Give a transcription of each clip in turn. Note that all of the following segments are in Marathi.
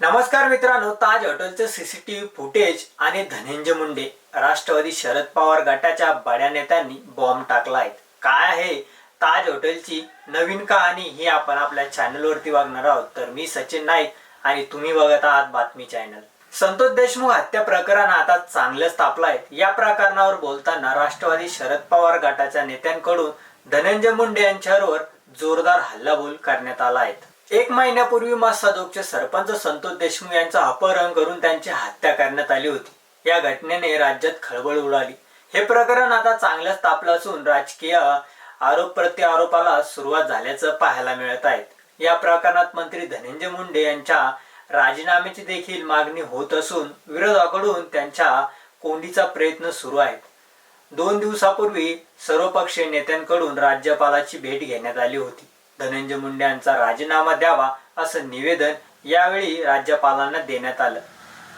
नमस्कार मित्रांनो ताज हॉटेलचं सीसीटीव्ही फुटेज आणि धनंजय मुंडे राष्ट्रवादी शरद पवार गटाच्या बड्या नेत्यांनी बॉम्ब टाकला आहे. काय आहे? ताज हॉटेलची नवीन कहाणी ही आपण आपल्या चॅनलवरती वागणार आहोत. तर मी सचिन नाईक आणि तुम्ही बघत आहात बातमी चॅनल संतोष देशमुख हत्या प्रकरण आता चांगलंच तापलं आहे. या प्रकरणावर बोलताना राष्ट्रवादी शरद पवार गटाच्या नेत्यांकडून धनंजय मुंडे यांच्यावर जोरदार हल्लाबोल करण्यात आला आहे. एक महिन्यापूर्वी मसाजोगचे सरपंच संतोष देशमुख यांचं अपहरण करून त्यांची हत्या करण्यात आली होती. या घटनेने राज्यात खळबळ उडाली. हे प्रकरण आता चांगलंच तापलं असून राजकीय आरोप प्रत्यारोपाला सुरुवात झाल्याचं पाहायला मिळत आहे. या प्रकरणात मंत्री धनंजय मुंडे यांच्या राजीनाम्याची देखील मागणी होत असून विरोधाकडून त्यांच्या कोंडीचा प्रयत्न सुरू आहे दोन दिवसापूर्वी सर्वपक्षीय नेत्यांकडून राज्यपालाची भेट घेण्यात आली होती. धनंजय मुंडे यांचा राजीनामा द्यावा असं निवेदन यावेळी राज्यपालांना देण्यात आलं.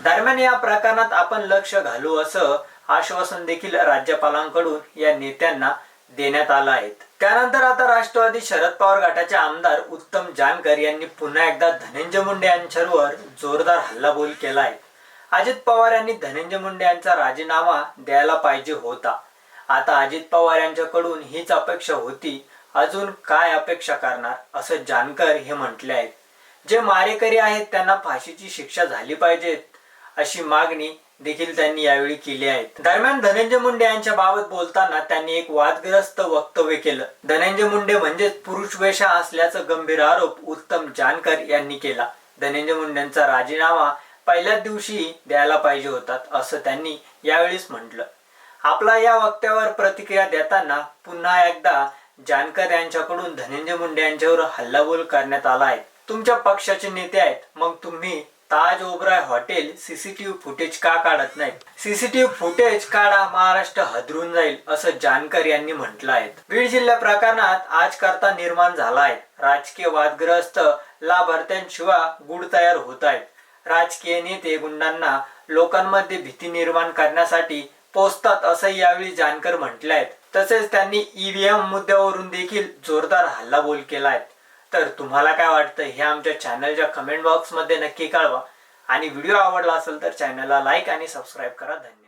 दरम्यान या प्रकरणात आपण लक्ष घालू असं आश्वासन देखील राज्यपालांकडून या नेत्यांना देण्यात आलं आहे. त्यानंतर आता राष्ट्रवादी शरद पवार गटाचे आमदार उत्तम जानकर यांनी पुन्हा एकदा धनंजय मुंडे यांच्यावर जोरदार हल्लाबोल केला आहे. अजित पवार यांनी धनंजय मुंडे यांचा राजीनामा द्यायला पाहिजे होता. आता अजित पवार यांच्याकडून हीच अपेक्षा होती अजून काय अपेक्षा करणार असं जानकर हे म्हटले आहेत. जे मारेकरी आहेत त्यांना फाशीची शिक्षा झाली पाहिजेत अशी मागणी देखील त्यांनी यावेळी केली आहे. दरम्यान धनंजय मुंडे यांच्या बाबत बोलताना त्यांनी एक वादग्रस्त वक्तव्य केलं. धनंजय मुंडे म्हणजेच पुरुष वेशा असल्याचा गंभीर आरोप उत्तम जानकर यांनी केला. धनंजय मुंडेंचा राजीनामा पहिल्याच दिवशी द्यायला पाहिजे होता असं त्यांनी यावेळीच म्हटलं. आपला या वक्त्यावर प्रतिक्रिया देताना पुन्हा एकदा जानकर यांच्याकडून धनंजय मुंडे यांच्यावर हल्लाबोल करण्यात आला आहे. तुमच्या पक्षाचे नेते आहेत. मग तुम्ही Taj Oberoi hotel CCTV footage का काढत नाही? सीसीटीव्ही फुटेज काढा महाराष्ट्र हदरून जाईल असं जानकर यांनी म्हटलं आहे. बीड जिल्हा प्रकरणात आज करता निर्माण झाला आहे. राजकीय वादग्रस्त लाभार्थ्यांशिवाय गुड तयार होत आहेत. राजकीय नेते गुंडांना लोकांमध्ये भीती निर्माण करण्यासाठी पोचतात असंही यावेळी जानकर म्हटले आहेत तसेच त्यांनी ईव्हीएम मुद्द्यावरून देखील जोरदार हल्लाबोल केला आहे तर तुम्हाला काय वाटतं हे आमच्या चॅनलच्या कमेंट बॉक्समध्ये नक्की कळवा. आणि व्हिडिओ आवडला असेल तर चॅनलला लाईक आणि सबस्क्राईब करा. धन्यवाद.